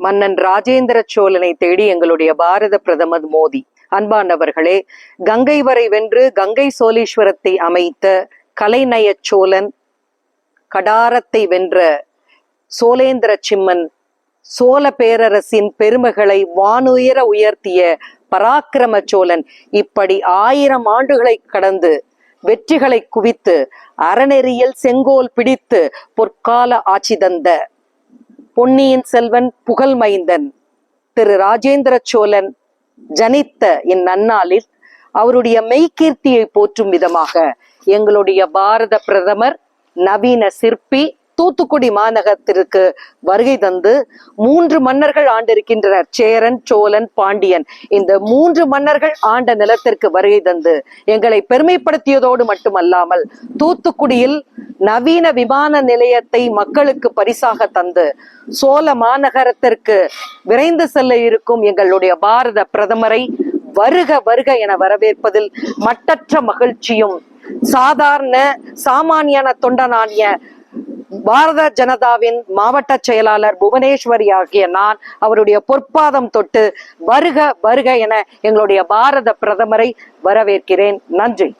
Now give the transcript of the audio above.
மன்னன் ராஜேந்திர சோழனை தேடி எங்களுடைய பாரத பிரதமர் மோடி. அன்பானவர்களே கங்கை வரை வென்று கங்கை சோழீஸ்வரத்தை அமைத்த கலைநய சோழன் கடாரத்தை வென்ற சோலேந்திர சிம்மன் சோழ பேரரசின் பெருமைகளை வானுயர உயர்த்திய பராக்கிரம சோழன் இப்படி ஆயிரம் ஆண்டுகளை கடந்து வெற்றிகளை குவித்து அறநெறியில் செங்கோல் பிடித்து பொற்கால ஆட்சி தந்த பொன்னியின் செல்வன் புகழ் மைந்தன் திரு ராஜேந்திர சோழன் ஜனித்த இந்நன்னாளில் அவருடைய மெய்கீர்த்தியை போற்றும் விதமாக எங்களுடைய பாரத பிரதமர் நவீன சிற்பி தூத்துக்குடி மாநகரத்திற்கு வருகை தந்து மூன்று மன்னர்கள் ஆண்டிருக்கின்றனர். சேரன் சோழன் பாண்டியன். இந்த மூன்று மன்னர்கள் ஆண்ட நிலத்திற்கு வருகை தந்து எங்களை பெருமைப்படுத்தியதோடு மட்டுமல்லாமல் தூத்துக்குடியில் நவீன விமான நிலையத்தை மக்களுக்கு பரிசாக தந்து சோழ மாநகரத்திற்கு விரைந்து செல்ல இருக்கும் எங்களுடைய பாரத பிரதமரை வருக வருக என வரவேற்பதில் மட்டற்ற மகிழ்ச்சியும் சாதாரண சாமானியன தொண்டனானிய பாரத ஜனதாவின் மாவட்ட செயலாளர் புவனேஸ்வரி ஆகிய நான் அவருடைய பொற்பாதம் தொட்டு வருக வருக என எங்களுடைய பாரத பிரதமரை வரவேற்கிறேன். நன்றி.